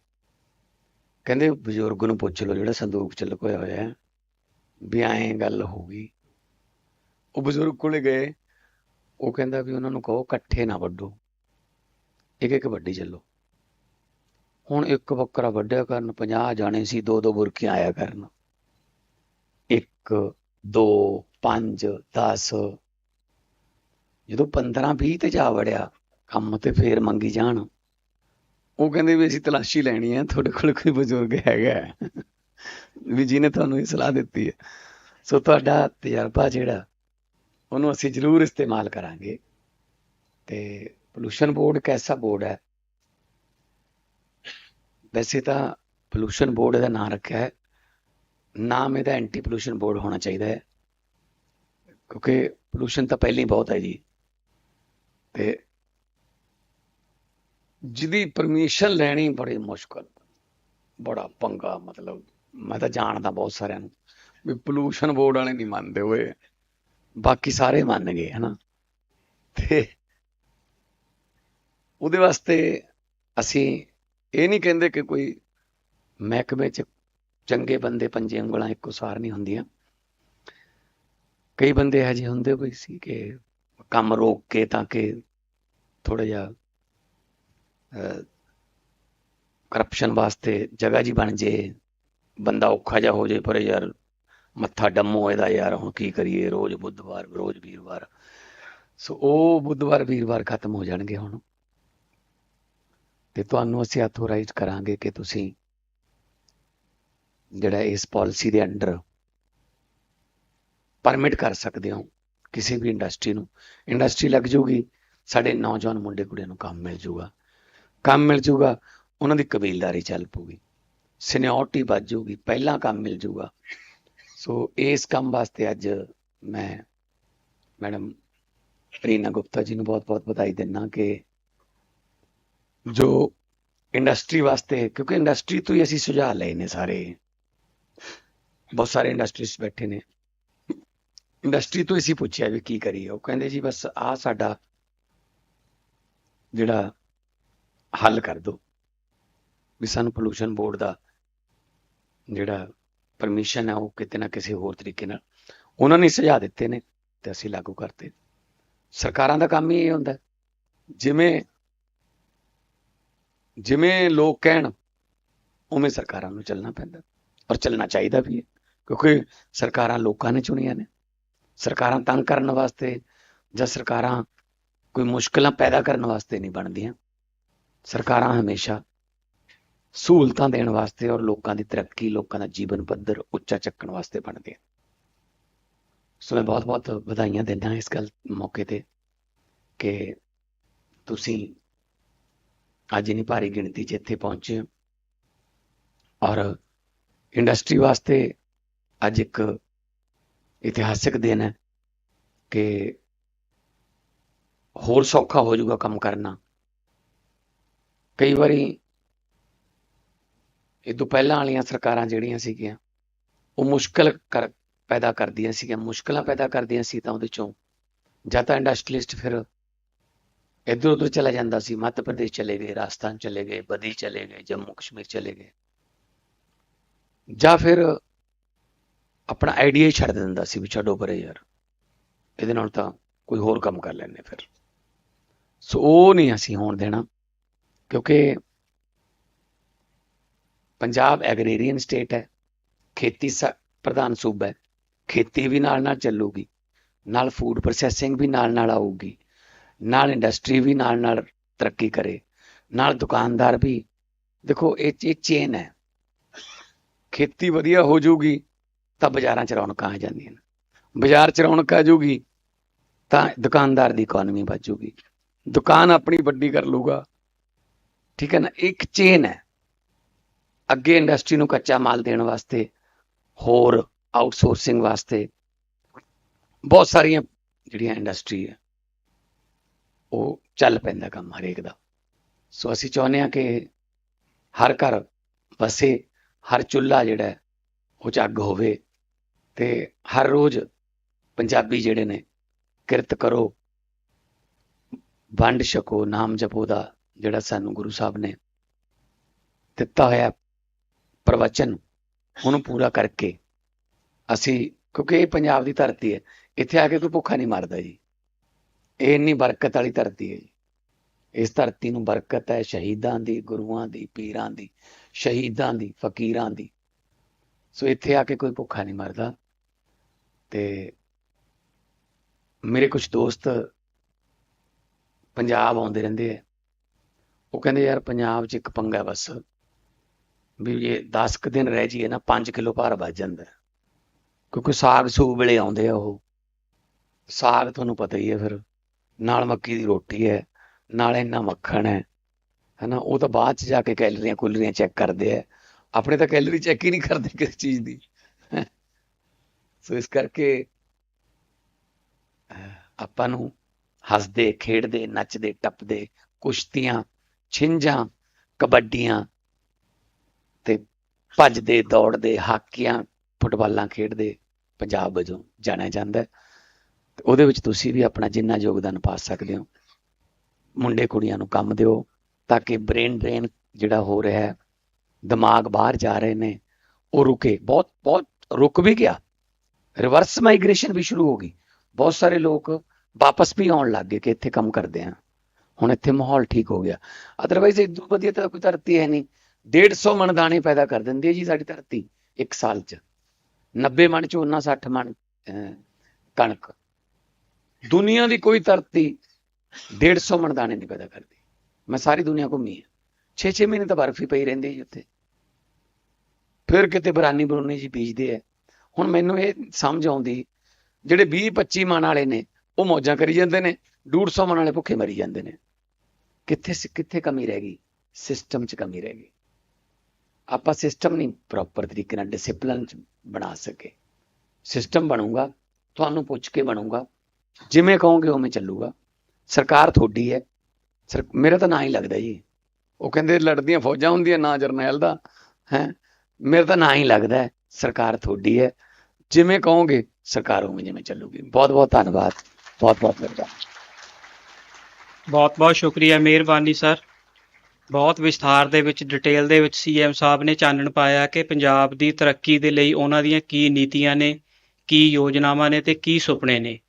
ਕਹਿੰਦੇ ਬਜ਼ੁਰਗ ਨੂੰ ਪੁੱਛ ਲਓ, ਜਿਹੜਾ ਸੰਦੂਕ ਚ ਲੁਕੋਇਆ ਹੋਇਆ ਹੈ, ਵੀ ਐਂ ਗੱਲ ਹੋ ਗਈ। ਉਹ ਬਜ਼ੁਰਗ ਕੋਲੇ ਗਏ, ਉਹ ਕਹਿੰਦਾ ਵੀ ਉਹਨਾਂ ਨੂੰ ਕਹੋ ਇਕੱਠੇ ਨਾ ਵੱਢੋ ਇੱਕ ਇੱਕ ਵੱਡੀ ਚੱਲੋ। ਹੁਣ ਇੱਕ ਬੱਕਰਾ ਵੱਢਿਆ ਕਰਨ 50 ਜਾਣੇ ਸੀ, ਦੋ ਦੋ ਬੁਰਕੀਆਂ ਆਇਆ ਕਰਨ। ਇੱਕ, ਦੋ, ਪੰਜ 10 ਜਦੋਂ 15 20 ਤੇ ਜਾ ਵੜਿਆ, ਕੰਮ ਤੇ ਫੇਰ ਮੰਗੀ ਜਾਣ। ਉਹ ਕਹਿੰਦੇ ਵੀ ਅਸੀਂ ਤਲਾਸ਼ੀ ਲੈਣੀ ਹੈ, ਤੁਹਾਡੇ ਕੋਲ ਕੋਈ ਬਜ਼ੁਰਗ ਹੈਗਾ ਵੀ ਜਿਹਨੇ ਤੁਹਾਨੂੰ ਇਹ ਸਲਾਹ ਦਿੱਤੀ ਹੈ। ਸੋ ਤੁਹਾਡਾ ਤਜਰਬਾ ਜਿਹੜਾ, ਉਹਨੂੰ ਅਸੀਂ ਜ਼ਰੂਰ ਇਸਤੇਮਾਲ ਕਰਾਂਗੇ। ਤੇ ਪੋਲੂਸ਼ਨ ਬੋਰਡ ਇੱਕ ਐਸਾ ਬੋਰਡ ਹੈ। ਵੈਸੇ ਤਾਂ ਪੋਲੂਸ਼ਨ ਬੋਰਡ ਦਾ ਨਾਮ ਰੱਖਿਆ ਹੈ। ਨਾਮ ਇਹਦਾ ਐਂਟੀ ਪੋਲੂਸ਼ਨ ਬੋਰਡ ਹੋਣਾ ਚਾਹੀਦਾ ਹੈ। ਕਿਉਂਕਿ ਪੋਲੂਸ਼ਨ ਤਾਂ ਪਹਿਲਾਂ ਹੀ ਬਹੁਤ ਹੈ ਜੀ। ਤੇ ਜਿਹਦੀ ਪਰਮਿਸ਼ਨ ਲੈਣੀ ਬੜੀ ਮੁਸ਼ਕਲ। ਬੜਾ ਪੰਗਾ, ਮਤਲਬ ਮੈਂ ਤਾਂ ਜਾਣਦਾ ਬਹੁਤ ਸਾਰਿਆਂ ਨੂੰ ਵੀ ਪੋਲੂਸ਼ਨ ਬੋਰਡ ਵਾਲੇ ਨਹੀਂ ਮੰਨਦੇ ਹੋਏ ਬਾਕੀ ਸਾਰੇ ਮੰਨ ਗਏ ਹਨਾ? ਤੇ ਉਹਦੇ ਵਾਸਤੇ ਅਸੀਂ ਇਹ ਨਹੀਂ ਕਹਿੰਦੇ ਕਿ ਕੋਈ ਮਹਿਕਮੇ 'ਚ ਚੰਗੇ ਬੰਦੇ ਪੰਜੇ ਉਂਗਲਾਂ ਇੱਕੋ ਸਾਰ ਨਹੀਂ ਹੁੰਦੀਆਂ। ਕਈ ਬੰਦੇ ਇਹੋ ਜਿਹੇ ਹੁੰਦੇ ਕੋਈ ਸੀ ਕਿ ਕੰਮ ਰੋਕ ਕੇ ਤਾਂ ਕਿ ਥੋੜਾ ਜਿਹਾ ਕਰਪਸ਼ਨ ਵਾਸਤੇ ਜਗ੍ਹਾ ਜੀ ਬਣ ਜੇ, ਬੰਦਾ ਔਖਾ ਜਾ ਹੋ ਜੇ, ਪਰ ਯਾਰ ਮੱਥਾ ਡੰਮੋ ਇਹਦਾ ਯਾਰ, ਹੁਣ ਕੀ ਕਰੀਏ, ਰੋਜ਼ ਬੁੱਧਵਾਰ, ਰੋਜ਼ ਵੀਰਵਾਰ। ਸੋ ਉਹ ਬੁੱਧਵਾਰ, ਵੀਰਵਾਰ ਖਤਮ ਹੋ ਜਾਣਗੇ ਹੁਣ। ਤੇ ਤੁਹਾਨੂੰ ਅਸੀਂ ਅਥੋਰਾਈਜ਼ ਕਰਾਂਗੇ ਕਿ ਤੁਸੀਂ ਜਿਹੜਾ ਇਸ ਪਾਲਿਸੀ ਦੇ ਅੰਡਰ ਪਰਮਿਟ ਕਰ ਸਕਦੇ ਹੋ ਕਿਸੇ ਵੀ ਇੰਡਸਟਰੀ ਨੂੰ। ਇੰਡਸਟਰੀ ਲੱਗ ਜੂਗੀ, ਸਾਡੇ ਨੌਜਵਾਨ ਮੁੰਡੇ ਕੁੜੀਆਂ ਨੂੰ ਕੰਮ ਮਿਲ ਜੂਗਾ। ਕੰਮ ਮਿਲ ਜਾਊਗਾ ਉਹਨਾਂ ਦੀ ਕਬੀਲਦਾਰੀ ਚੱਲ ਪਊਗੀ। ਸਿਨਿਓਰਟੀ ਵੱਧ ਜੂਗੀ, ਪਹਿਲਾਂ ਕੰਮ ਮਿਲ ਜੂਗਾ। ਸੋ ਇਸ ਕੰਮ ਵਾਸਤੇ ਅੱਜ ਮੈਂ ਮੈਡਮ ਪ੍ਰੀਨਾ ਗੁਪਤਾ ਜੀ ਨੂੰ ਬਹੁਤ-ਬਹੁਤ ਵਧਾਈ ਦਿੰਦਾ ਕਿ ਜੋ ਇੰਡਸਟਰੀ ਵਾਸਤੇ, ਕਿਉਂਕਿ ਇੰਡਸਟਰੀ ਤੋਂ ਹੀ ਅਸੀਂ ਸੁਝਾਅ ਲਏ ਨੇ ਸਾਰੇ। ਬਹੁਤ ਸਾਰੇ ਇੰਡਸਟਰੀਸ ਬੈਠੇ ਨੇ। ਇੰਡਸਟਰੀ ਤੋਂ ਅਸੀਂ ਪੁੱਛਿਆ ਵੀ ਕੀ ਕਰੀਏ। ਉਹ ਕਹਿੰਦੇ ਜੀ ਬਸ ਆ ਸਾਡਾ ਜਿਹੜਾ ਹੱਲ ਕਰ ਦਿਓ ਵੀ ਸਾਨੂੰ ਪੋਲੂਸ਼ਨ ਬੋਰਡ ਦਾ ਜਿਹੜਾ ਪਰਮਿਸ਼ਨ ਹੈ ਉਹ ਕਿਤੇ ਨਾ ਕਿਸੇ ਹੋਰ ਤਰੀਕੇ ਨਾਲ। ਉਹਨਾਂ ਨੇ ਸੁਝਾਅ ਦਿੱਤੇ ਨੇ ਤੇ ਅਸੀਂ ਲਾਗੂ ਕਰਤੇ। ਸਰਕਾਰਾਂ ਦਾ ਕੰਮ ਹੀ ਇਹ ਹੁੰਦਾ। ਜਿਵੇਂ ਜਿਵੇਂ ਲੋਕ ਕਹਿਣ, ਉਵੇਂ ਸਰਕਾਰਾਂ ਨੂੰ ਚੱਲਣਾ ਪੈਂਦਾ। ਔਰ ਚੱਲਣਾ ਚਾਹੀਦਾ ਵੀ ਹੈ, ਕਿਉਂਕਿ ਸਰਕਾਰਾਂ ਲੋਕਾਂ ਨੇ ਚੁਣੀਆਂ ਨੇ। ਸਰਕਾਰਾਂ ਤੰਗ ਕਰਨ ਵਾਸਤੇ ਜਾਂ ਸਰਕਾਰਾਂ ਕੋਈ ਮੁਸ਼ਕਲਾਂ ਪੈਦਾ ਕਰਨ ਵਾਸਤੇ ਨਹੀਂ ਬਣਦੀਆਂ। ਸਰਕਾਰਾਂ ਹਮੇਸ਼ਾ ਸਹੂਲਤਾਂ ਦੇਣ ਵਾਸਤੇ ਔਰ ਲੋਕਾਂ ਦੀ ਤਰੱਕੀ, ਲੋਕਾਂ ਦਾ ਜੀਵਨ ਪੱਧਰ ਉੱਚਾ ਚੱਕਣ ਵਾਸਤੇ ਬਣਦੀਆਂ ਸੋ ਮੈਂ ਬਹੁਤ-ਬਹੁਤ ਵਧਾਈਆਂ ਦਿੰਦਾ ਇਸ ਗੱਲ ਮੌਕੇ ਤੇ ਕਿ ਤੁਸੀਂ ਅੱਜ ਇਨੀ ਭਾਰੀ ਗਿਣਤੀ 'ਚ ਇੱਥੇ ਪਹੁੰਚੇ ਹੋ ਔਰ ਇੰਡਸਟਰੀ ਵਾਸਤੇ ਅੱਜ ਇੱਕ ਇਤਿਹਾਸਿਕ ਦਿਨ ਹੈ ਕਿ ਹੋਰ ਸੌਖਾ ਹੋ ਜਾਊਗਾ ਕੰਮ ਕਰਨਾ। ਕਈ ਵਾਰੀ ਇਹ ਤੋਂ ਪਹਿਲਾਂ ਵਾਲੀਆਂ ਸਰਕਾਰਾਂ ਜਿਹੜੀਆਂ ਸੀਗੀਆਂ, ਉਹ ਮੁਸ਼ਕਲ ਕਰ, ਪੈਦਾ ਕਰਦੀਆਂ ਸੀਗੀਆਂ, ਮੁਸ਼ਕਲਾਂ ਪੈਦਾ ਕਰਦੀਆਂ ਸੀ ਤਾਂ ਉਹਦੇ ਚੋਂ ਜਾਂ ਤਾਂ ਇੰਡਸਟਰੀਲਿਸਟ ਫਿਰ ਇੱਧਰ ਉੱਧਰ ਚਲਾ ਜਾਂਦਾ ਸੀ, ਮੱਧ ਪ੍ਰਦੇਸ਼ ਚਲੇ ਗਏ, ਰਾਜਸਥਾਨ ਚਲੇ ਗਏ, ਬਦੀ ਚਲੇ ਗਏ, ਜੰਮੂ ਕਸ਼ਮੀਰ ਚਲੇ ਗਏ। ਜਾਂ ਫਿਰ ਆਪਣਾ ਆਈਡੀਆ ਹੀ ਛੱਡ ਦਿੰਦਾ ਸੀ ਵੀ ਛੱਡੋ ਪਰੇ ਯਾਰ, ਇਹਦੇ ਨਾਲ ਤਾਂ ਕੋਈ ਹੋਰ ਕੰਮ ਕਰ ਲੈਣੇ ਫਿਰ। ਸੋ ਉਹ ਨਹੀਂ ਅਸੀਂ ਹੋਣ ਦੇਣਾ। ਕਿਉਂਕਿ ਪੰਜਾਬ ਐਗਰੀਰੀਅਨ ਸਟੇਟ ਹੈ, ਖੇਤੀ ਪ੍ਰਧਾਨ ਸੂਬਾ ਹੈ, ਖੇਤੀ ਵੀ ਨਾਲ ਨਾਲ ਚੱਲੂਗੀ, ਨਾਲ ਫੂਡ ਪ੍ਰੋਸੈਸਿੰਗ ਵੀ ਨਾਲ ਨਾਲ ਆਊਗੀ, ਨਾਲ ਇੰਡਸਟਰੀ ਵੀ ਨਾਲ ਨਾਲ ਤਰੱਕੀ ਕਰੇ, ਨਾਲ ਦੁਕਾਨਦਾਰ ਵੀ, ਦੇਖੋ ਇਹ ਇਹ ਚੇਨ ਹੈ। ਖੇਤੀ ਵਧੀਆ ਹੋ ਜਾਊਗੀ, ਤਾਂ ਬਾਜ਼ਾਰਾਂ 'ਚ ਰੌਣਕਾਂ ਆ ਜਾਂਦੀਆਂ ਨੇ। ਬਾਜ਼ਾਰ 'ਚ ਰੌਣਕ ਆ ਜਾਊਗੀ, ਤਾਂ ਦੁਕਾਨਦਾਰ ਦੀ ਇਕਨੋਮੀ ਵੱਧ ਜਾਊਗੀ। ਦੁਕਾਨ ਆਪਣੀ ਵੱਡੀ ਕਰ ਲੂਗਾ ਠੀਕ ਹੈ ਨਾ, ਇੱਕ ਚੇਨ ਹੈ। ਅੱਗੇ ਇੰਡਸਟਰੀ ਨੂੰ ਕੱਚਾ ਮਾਲ ਦੇਣ ਵਾਸਤੇ, ਹੋਰ ਆਊਟਸੋਰਸਿੰਗ ਵਾਸਤੇ ਬਹੁਤ ਸਾਰੀਆਂ ਜਿਹੜੀਆਂ ਇੰਡਸਟਰੀ ਹੈ, ਉਹ ਚੱਲ ਪੈਂਦਾ ਕੰਮ ਹਰੇਕ ਦਾ। ਸੋ ਅਸੀਂ ਚਾਹੁੰਦੇ ਹਾਂ ਕਿ ਹਰ ਘਰ ਵਸੇ, ਹਰ ਚੁੱਲ੍ਹਾ ਜਿਹੜਾ ਉਹ 'ਚ ਹੋਵੇ ਤੇ ਹਰ ਰੋਜ਼ ਪੰਜਾਬੀ ਜਿਹੜੇ ਨੇ ਕਿਰਤ ਕਰੋ, ਵੰਡ ਛਕੋ, ਨਾਮ ਜਪੋ ਦਾ ਜਿਹੜਾ ਸਾਨੂੰ ਗੁਰੂ ਸਾਹਿਬ ਨੇ ਦਿੱਤਾ ਹੋਇਆ ਪ੍ਰਵਚਨ ਉਹਨੂੰ ਪੂਰਾ ਕਰਕੇ ਅਸੀਂ, ਕਿਉਂਕਿ ਇਹ ਪੰਜਾਬ ਦੀ ਧਰਤੀ ਹੈ, ਇੱਥੇ ਆ ਕੇ ਕੋਈ ਭੁੱਖਾ ਨਹੀਂ ਮਰਦਾ ਜੀ। ਇਹ ਇੰਨੀ ਬਰਕਤ ਵਾਲੀ ਧਰਤੀ ਹੈ ਜੀ। ਇਸ ਧਰਤੀ ਨੂੰ ਬਰਕਤ ਹੈ ਸ਼ਹੀਦਾਂ ਦੀ, ਗੁਰੂਆਂ ਦੀ, ਪੀਰਾਂ ਦੀ, ਸ਼ਹੀਦਾਂ ਦੀ, ਫਕੀਰਾਂ ਦੀ। ਸੋ ਇੱਥੇ ਆ ਕੇ ਕੋਈ ਭੁੱਖਾ ਨਹੀਂ ਮਰਦਾ। ਤੇ ਮੇਰੇ ਕੁਝ ਦੋਸਤ ਪੰਜਾਬ ਆਉਂਦੇ ਰਹਿੰਦੇ ਆ। ਉਹ ਕਹਿੰਦੇ, ਯਾਰ, ਪੰਜਾਬ 'ਚ ਇੱਕ ਪੰਗਾ ਬਸ। ਵੀ ਇਹ 10 ਕੁ ਦਿਨ ਰਹਿ ਜਾਈਏ ਨਾ 5 ਕਿਲੋ ਭਾਰ ਵੱਜ ਜਾਂਦਾ। ਕਿਉਂਕਿ ਸਾਗ ਸੂਗ ਵੇਲੇ ਆਉਂਦੇ ਆ ਉਹ। ਸਾਗ ਤੁਹਾਨੂੰ ਪਤਾ ਹੀ ਹੈ ਫਿਰ। ਨਾਲ ਮੱਕੀ ਦੀ ਰੋਟੀ ਹੈ, ਨਾਲ ਇੰਨਾ ਮੱਖਣ ਹੈ। ਹਨਾ, ਉਹ ਤਾਂ ਬਾਅਦ ਚ ਜਾ ਕੇ ਕੈਲਰੀਆਂ ਕੁਲਰੀਆਂ ਚੈੱਕ ਕਰਦੇ ਆ। ਆਪਣੇ ਤਾਂ ਕੈਲਰੀ ਚੈੱਕ ਹੀ ਨਹੀਂ ਕਰਦੇ ਕਿਸੇ ਚੀਜ਼ ਦੀ। ਸੋ ਇਸ ਕਰਕੇ ਆਪਾਂ ਨੂੰ ਹੱਸਦੇ, ਖੇਡਦੇ, ਨੱਚਦੇ, ਟੱਪਦੇ ਕੁਸ਼ਤੀਆਂ ਛਿੰਝਾਂ, ਕਬੱਡੀਆਂ ਤੇ ਭੱਜਦੇ, ਦੌੜਦੇ, ਹਾਕੀਆਂ, ਫੁੱਟਬਾਲਾਂ ਖੇਡਦੇ, ਪੰਜਾਬ ਵਜੋਂ ਜਾਣਿਆ ਜਾਂਦਾ ਹੈ। ਉਹਦੇ ਵਿੱਚ ਤੁਸੀਂ ਵੀ ਆਪਣਾ ਜਿੰਨਾ ਯੋਗਦਾਨ ਪਾ ਸਕਦੇ ਹੋ, ਮੁੰਡੇ ਕੁੜੀਆਂ ਨੂੰ ਕੰਮ ਦਿਓ ਤਾਂ ਕਿ ਬ੍ਰੇਨ ਡਰੇਨ ਜਿਹੜਾ ਹੋ ਰਿਹਾ ਹੈ, ਦਿਮਾਗ ਬਾਹਰ ਜਾ ਰਹੇ ਨੇ, ਉਹ ਰੁਕੇ। ਬਹੁਤ ਬਹੁਤ ਰੁਕ ਵੀ ਗਿਆ। ਰਿਵਰਸ ਮਾਈਗ੍ਰੇਸ਼ਨ ਵੀ ਸ਼ੁਰੂ ਹੋ ਗਈ। ਬਹੁਤ ਸਾਰੇ ਲੋਕ ਵਾਪਸ ਵੀ ਆਉਣ ਲੱਗ ਗਏ ਕਿ ਇੱਥੇ ਕੰਮ ਕਰਦੇ ਆ। ਹੁਣ ਇੱਥੇ ਮਾਹੌਲ ਠੀਕ ਹੋ ਗਿਆ। ਅਦਰਵਾਈਜ਼ ਇਦੋਂ ਵਧੀਆ ਤਾਂ ਕੋਈ ਧਰਤੀ ਹੈ ਨਹੀਂ। 150 ਮਣ ਦਾਣੇ ਪੈਦਾ ਕਰ ਦਿੰਦੀ ਹੈ ਜੀ ਸਾਡੀ ਧਰਤੀ ਇੱਕ ਸਾਲ 'ਚ। 90 ਮਣ ਝੋਨਾ 60 ਮਣ ਅਹ, ਕਣਕ। ਦੁਨੀਆ ਦੀ ਕੋਈ ਧਰਤੀ 150 ਮਣ ਦਾਣੇ ਨਹੀਂ ਪੈਦਾ ਕਰਦੀ। ਮੈਂ ਸਾਰੀ ਦੁਨੀਆ ਘੁੰਮੀ ਹੈ। 6-6 ਮਹੀਨੇ ਤਾਂ ਬਰਫ਼ ਹੀ ਪਈ ਰਹਿੰਦੀ ਹੈ ਜੀ ਉੱਥੇ। ਫਿਰ ਕਿਤੇ ਬਰਾਨੀ ਬਰੂਨੀ ਜੀ ਬੀਜਦੇ ਆ ਹੁਣ ਮੈਨੂੰ ਇਹ ਸਮਝ ਆਉਂਦੀ ਜਿਹੜੇ 20-25 ਮਣ ਵਾਲੇ ਨੇ ਉਹ ਮੌਜਾਂ ਕਰੀ ਜਾਂਦੇ ਨੇ 150 ਮਣ ਵਾਲੇ ਭੁੱਖੇ ਮਰੀ ਜਾਂਦੇ ਨੇ। ਕਿੱਥੇ ਸ- ਕਿੱਥੇ ਕਮੀ ਰਹਿ ਗਈ? ਸਿਸਟਮ 'ਚ ਕਮੀ ਰਹਿ ਗਈ। ਆਪਾਂ ਸਿਸਟਮ ਨਹੀਂ ਪ੍ਰੋਪਰ ਤਰੀਕੇ ਨਾਲ ਡਿਸਪਲਿਨ 'ਚ ਬਣਾ ਸਕੇ। ਸਿਸਟਮ ਬਣੂਗਾ, ਤੁਹਾਨੂੰ ਪੁੱਛ ਕੇ ਬਣੂਗਾ। ਜਿਵੇਂ ਕਹੋਗੇ ਉਵੇਂ ਚੱਲੂਗਾ। ਸਰਕਾਰ ਤੁਹਾਡੀ ਹੈ। ਸਰ, ਮੇਰਾ ਤਾਂ ਨਾਂ ਹੀ ਲੱਗਦਾ ਜੀ। ਉਹ ਕਹਿੰਦੇ ਲੜਦੀਆਂ ਫੌਜਾਂ ਹੁੰਦੀਆਂ, ਨਾ ਜਰਨੈਲ ਦਾ। ਹੈ? ਮੇਰਾ ਤਾਂ ਨਾਂ ਹੀ ਲੱਗਦਾ ਸਰਕਾਰ ਤੁਹਾਡੀ ਹੈ। ਜਿਵੇਂ ਕਹੋਗੇ, ਸਰਕਾਰ ਉਵੇਂ ਜਿਵੇਂ ਚੱਲੂਗੀ। ਬਹੁਤ ਬਹੁਤ ਧੰਨਵਾਦ। ਬਹੁਤ ਬਹੁਤ ਮਿਹਰਬਾਨੀ। ਬਹੁਤ ਬਹੁਤ ਸ਼ੁਕਰੀਆ ਮਿਹਰਬਾਨੀ, ਸਰ। ਬਹੁਤ ਵਿਸਥਾਰ ਦੇ ਵਿੱਚ ਡਿਟੇਲ ਦੇ ਵਿੱਚ ਸੀਐਮ ਸਾਹਿਬ ਨੇ ਚਾਨਣ ਪਾਇਆ ਕਿ ਪੰਜਾਬ ਦੀ ਤਰੱਕੀ ਦੇ ਲਈ ਉਹਨਾਂ ਦੀਆਂ ਕੀ ਨੀਤੀਆਂ ਨੇ, ਕੀ ਯੋਜਨਾਵਾਂ ਨੇ ਤੇ ਕੀ ਸੁਪਨੇ ਨੇ।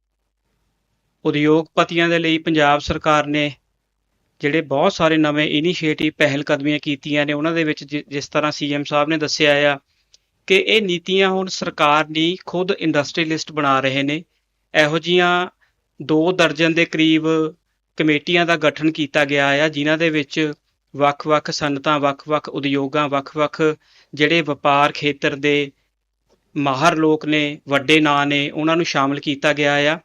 ਉਦਯੋਗਪਤੀਆਂ ਦੇ ਲਈ ਪੰਜਾਬ ਸਰਕਾਰ ਨੇ ਜਿਹੜੇ ਬਹੁਤ ਸਾਰੇ ਨਵੇਂ ਇਨੀਸ਼ੀਏਟਿਵ ਪਹਿਲ ਕਦਮੀਆਂ ਕੀਤੀਆਂ ਨੇ, ਉਹਨਾਂ ਦੇ ਵਿੱਚ ਜਿਸ ਤਰ੍ਹਾਂ ਸੀਐਮ ਸਾਹਿਬ ਨੇ ਦੱਸਿਆ ਆ ਕਿ ਇਹ ਨੀਤੀਆਂ ਹੁਣ ਸਰਕਾਰ ਨਹੀਂ ਖੁਦ ਇੰਡਸਟਰੀਲਿਸਟ ਬਣਾ ਰਹੇ ਨੇ। ਇਹੋ ਜੀਆਂ ਦੋ ਦਰਜਨ ਦੇ ਕਰੀਬ ਕਮੇਟੀਆਂ ਦਾ ਗਠਨ ਕੀਤਾ ਗਿਆ ਆ, ਜਿਨ੍ਹਾਂ ਦੇ ਵਿੱਚ ਵੱਖ-ਵੱਖ ਸਨਅਤਾਂ ਵੱਖ-ਵੱਖ ਉਦਯੋਗਾਂ, ਵੱਖ-ਵੱਖ ਜਿਹੜੇ ਵਪਾਰ ਖੇਤਰ ਦੇ ਮਾਹਰ ਲੋਕ ਨੇ, ਵੱਡੇ ਨਾਂ ਨੇ, ਉਹਨਾਂ ਨੂੰ ਸ਼ਾਮਲ ਕੀਤਾ ਗਿਆ ਆ,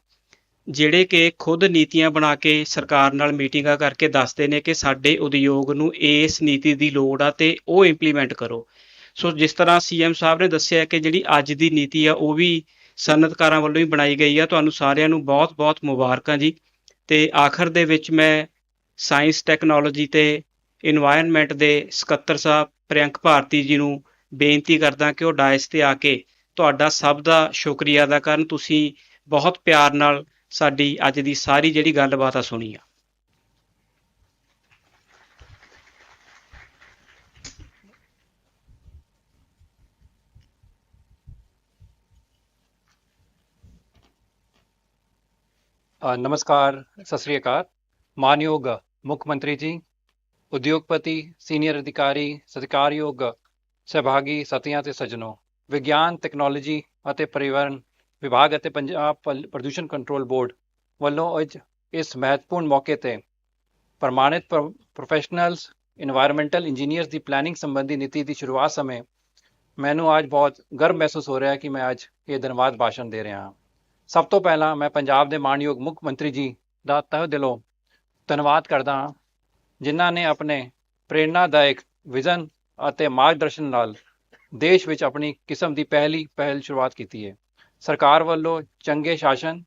ਜਿਹੜੇ ਕਿ ਖੁਦ ਨੀਤੀਆਂ ਬਣਾ ਕੇ ਸਰਕਾਰ ਨਾਲ ਮੀਟਿੰਗਾਂ ਕਰਕੇ ਦੱਸਦੇ ਨੇ ਕਿ ਸਾਡੇ ਉਦਯੋਗ ਨੂੰ ਇਸ ਨੀਤੀ ਦੀ ਲੋੜ ਆ ਤੇ ਉਹ ਇੰਪਲੀਮੈਂਟ ਕਰੋ। ਸੋ ਜਿਸ ਤਰ੍ਹਾਂ ਸੀਐਮ ਸਾਹਿਬ ਨੇ ਦੱਸਿਆ ਕਿ ਜਿਹੜੀ ਅੱਜ ਦੀ ਨੀਤੀ ਆ, ਉਹ ਵੀ ਸਨਅਤਕਾਰਾਂ ਵੱਲੋਂ ਹੀ ਬਣਾਈ ਗਈ ਆ, ਤੁਹਾਨੂੰ ਸਾਰਿਆਂ ਨੂੰ ਬਹੁਤ-ਬਹੁਤ ਮੁਬਾਰਕਾਂ ਜੀ। ਤੇ ਆਖਰ ਦੇ ਵਿੱਚ ਮੈਂ ਸਾਇੰਸ ਟੈਕਨੋਲੋਜੀ ਤੇ এনवायरमेंट ਦੇ ਸਕੱਤਰ ਸਾਹਿਬ ਪ੍ਰਿਅੰਕ ਭਾਰਤੀ ਜੀ ਨੂੰ ਬੇਨਤੀ ਕਰਦਾ ਕਿ ਉਹ ਡਾਇਸ ਤੇ ਆ ਕੇ ਤੁਹਾਡਾ ਸਭ ਦਾ ਸ਼ੁਕਰੀਆ ਅਦਾ ਕਰਨ। ਤੁਸੀਂ ਬਹੁਤ ਪਿਆਰ ਨਾਲ ਸਾਡੀ ਅੱਜ ਦੀ ਸਾਰੀ ਜਿਹੜੀ ਗੱਲਬਾਤ ਆ ਸੁਣੀ ਆ। ਨਮਸਕਾਰ, ਸਤਿ ਸ੍ਰੀ ਅਕਾਲ। ਮਾਨਯੋਗ ਮੁੱਖ ਮੰਤਰੀ ਜੀ, ਉਦਯੋਗਪਤੀ, ਸੀਨੀਅਰ ਅਧਿਕਾਰੀ, ਸਤਿਕਾਰਯੋਗ ਸਹਿਭਾਗੀ ਸਤਿਆਂ ਤੇ ਸਜਣੋ, ਵਿਗਿਆਨ, ਟੈਕਨੋਲੋਜੀ ਅਤੇ ਪਰਿਵਰਤਨ ਵਿਭਾਗ ਅਤੇ ਪੰਜਾਬ ਪ੍ਰਦੂਸ਼ਣ ਕੰਟਰੋਲ ਬੋਰਡ ਵੱਲੋਂ ਅੱਜ ਇਸ ਮਹੱਤਵਪੂਰਨ ਮੌਕੇ ਤੇ ਪ੍ਰਮਾਣਿਤ ਪ੍ਰੋਫੈਸ਼ਨਲਸ এনवायरमेंटल ਇੰਜੀਨੀਅਰਸ ਦੀ ਪਲੈਨਿੰਗ ਸੰਬੰਧੀ ਨੀਤੀ ਦੀ ਸ਼ੁਰੂਆਤ ਸਮੇਂ ਮੈਨੂੰ ਅੱਜ ਬਹੁਤ ਗਰਵ ਮਹਿਸੂਸ ਹੋ ਰਿਹਾ ਹੈ ਕਿ ਮੈਂ ਅੱਜ ਇਹ ਧੰਨਵਾਦ ਭਾਸ਼ਣ ਦੇ ਰਿਹਾ ਹਾਂ। ਸਭ ਤੋਂ ਪਹਿਲਾਂ ਮੈਂ ਪੰਜਾਬ ਦੇ ਮਾਣਯੋਗ ਮੁੱਖ ਮੰਤਰੀ ਜੀ ਦਾ ਤਹਿ ਦਿਲੋਂ ਧੰਨਵਾਦ ਕਰਦਾ ਹਾਂ, ਜਿਨ੍ਹਾਂ ਨੇ ਆਪਣੇ ਪ੍ਰੇਰਣਾਦਾਇਕ ਵਿਜ਼ਨ ਅਤੇ ਮਾਰਗਦਰਸ਼ਨ ਨਾਲ ਦੇਸ਼ ਵਿੱਚ ਆਪਣੀ ਕਿਸਮ ਦੀ ਪਹਿਲੀ ਪਹਿਲ ਸ਼ੁਰੂਆਤ ਕੀਤੀ ਹੈ। ਸਰਕਾਰ ਵੱਲੋਂ ਚੰਗੇ ਸ਼ਾਸਨ,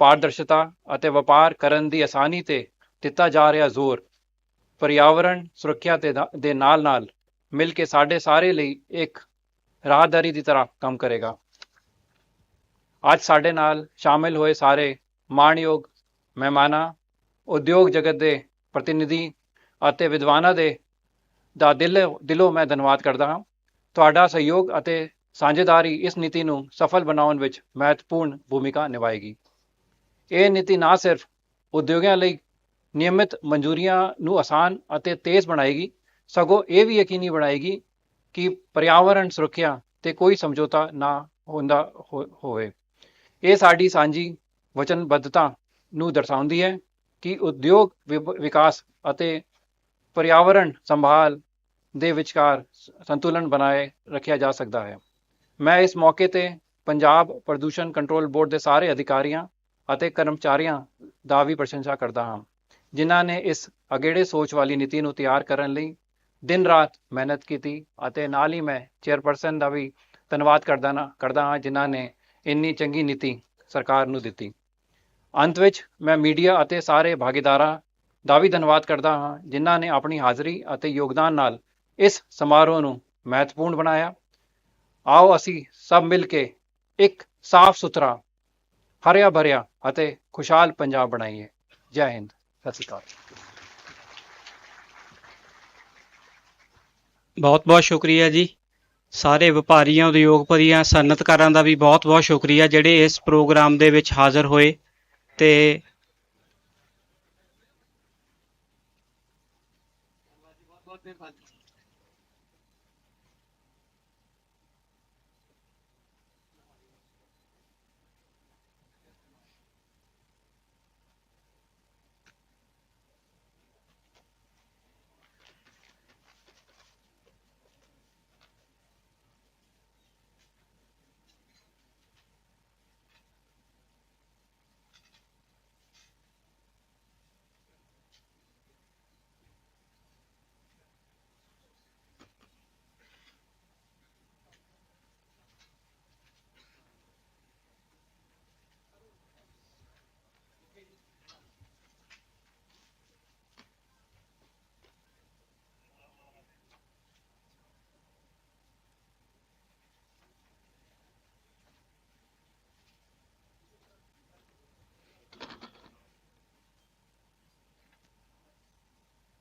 ਪਾਰਦਰਸ਼ਤਾ ਅਤੇ ਵਪਾਰ ਕਰਨ ਦੀ ਆਸਾਨੀ ਤੇ ਦਿੱਤਾ ਜਾ ਰਿਹਾ ਜ਼ੋਰ ਪਰਿਆਵਰਣ ਸੁਰੱਖਿਆ ਦੇ ਨਾਲ ਨਾਲ ਮਿਲ ਕੇ ਸਾਡੇ ਸਾਰੇ ਲਈ ਇੱਕ ਰਾਹਦਾਰੀ ਦੀ ਤਰ੍ਹਾਂ ਕੰਮ ਕਰੇਗਾ। ਅੱਜ ਸਾਡੇ ਨਾਲ ਸ਼ਾਮਿਲ ਹੋਏ ਸਾਰੇ ਮਾਣਯੋਗ ਮਹਿਮਾਨਾਂ, ਉਦਯੋਗ ਜਗਤ ਦੇ ਪ੍ਰਤੀਨਿਧੀ ਅਤੇ ਵਿਦਵਾਨਾਂ ਦੇ ਦਾ ਦਿਲ, ਦਿਲੋਂ ਮੈਂ ਧੰਨਵਾਦ ਕਰਦਾ ਹਾਂ। ਤੁਹਾਡਾ ਸਹਿਯੋਗ ਅਤੇ ਸਾਂਝੇਦਾਰੀ ਇਸ ਨੀਤੀ ਨੂੰ ਸਫਲ ਬਣਾਉਣ ਵਿੱਚ ਮਹੱਤਵਪੂਰਨ ਭੂਮਿਕਾ ਨਿਭਾਏਗੀ। ਇਹ ਨੀਤੀ ਨਾ ਸਿਰਫ ਉਦਯੋਗਾਂ ਲਈ ਨਿਯਮਿਤ ਮਨਜ਼ੂਰੀਆਂ ਨੂੰ ਆਸਾਨ ਅਤੇ ਤੇਜ਼ ਬਣਾਏਗੀ, ਸਗੋਂ ਇਹ ਵੀ ਯਕੀਨੀ ਬਣਾਏਗੀ ਕਿ ਪਰਿਆਵਰਣ ਸੁਰੱਖਿਆ ਤੇ ਕੋਈ ਸਮਝੌਤਾ ਨਾ ਹੁੰਦਾ ਹੋ- ਹੋਵੇ। ਇਹ ਸਾਡੀ ਸਾਂਝੀ ਵਚਨਬੱਧਤਾ ਨੂੰ ਦਰਸਾਉਂਦੀ ਹੈ ਕਿ ਉਦਯੋਗ ਵਿਭ- ਵਿਕਾਸ ਅਤੇ ਪਰਿਆਵਰਣ ਸੰਭਾਲ ਦੇ ਵਿਚਕਾਰ ਸੰਤੁਲਨ ਬਣਾਏ ਰੱਖਿਆ ਜਾ ਸਕਦਾ ਹੈ। ਮੈਂ ਇਸ ਮੌਕੇ ਤੇ ਪੰਜਾਬ ਪ੍ਰਦੂਸ਼ਣ ਕੰਟਰੋਲ ਬੋਰਡ ਦੇ ਸਾਰੇ ਅਧਿਕਾਰੀਆਂ ਅਤੇ ਕਰਮਚਾਰੀਆਂ ਦਾ ਵੀ ਪ੍ਰਸ਼ੰਸਾ ਕਰਦਾ ਹਾਂ, ਜਿਨ੍ਹਾਂ ਨੇ ਇਸ ਅਗੇੜੇ ਸੋਚ ਵਾਲੀ ਨੀਤੀ ਨੂੰ ਤਿਆਰ ਕਰਨ ਲਈ ਦਿਨ ਰਾਤ ਮਿਹਨਤ ਕੀਤੀ ਅਤੇ ਨਾਲ ਹੀ ਮੈਂ ਚੇਅਰਪਰਸਨ ਦਾ ਵੀ ਧੰਨਵਾਦ ਕਰਦਾ ਨਾ, ਕਰਦਾ ਹਾਂ, ਜਿਨ੍ਹਾਂ ਨੇ ਇੰਨੀ ਚੰਗੀ ਨੀਤੀ ਸਰਕਾਰ ਨੂੰ ਦਿੱਤੀ। ਅੰਤ ਵਿੱਚ ਮੈਂ ਮੀਡੀਆ ਅਤੇ ਸਾਰੇ ਭਾਗੀਦਾਰਾਂ ਦਾ ਵੀ ਧੰਨਵਾਦ ਕਰਦਾ ਹਾਂ, ਜਿਨ੍ਹਾਂ ਨੇ ਆਪਣੀ ਹਾਜ਼ਰੀ ਅਤੇ ਯੋਗਦਾਨ ਨਾਲ ਇਸ ਸਮਾਰੋਹ ਨੂੰ ਮਹੱਤਵਪੂਰਨ ਬਣਾਇਆ। ਆਓ ਅਸੀਂ ਸਭ ਮਿਲ ਕੇ ਇੱਕ ਸਾਫ਼ ਸੁਥਰਾ, ਹਰਿਆ ਭਰਿਆ ਅਤੇ ਖੁਸ਼ਹਾਲ ਪੰਜਾਬ ਬਣਾਈਏ। ਜੈ ਹਿੰਦ। ਸਤਿ ਸ਼੍ਰੀ ਅਕਾਲ। ਬਹੁਤ ਬਹੁਤ ਸ਼ੁਕਰੀਆ ਜੀ। ਸਾਰੇ ਵਪਾਰੀਆਂ, ਉਦਯੋਗਪਤੀਆਂ, ਸਨਅਤਕਾਰਾਂ ਦਾ ਵੀ ਬਹੁਤ ਬਹੁਤ ਸ਼ੁਕਰੀਆ ਜਿਹੜੇ ਇਸ ਪ੍ਰੋਗਰਾਮ ਦੇ ਵਿੱਚ ਹਾਜ਼ਰ ਹੋਏ ਤੇ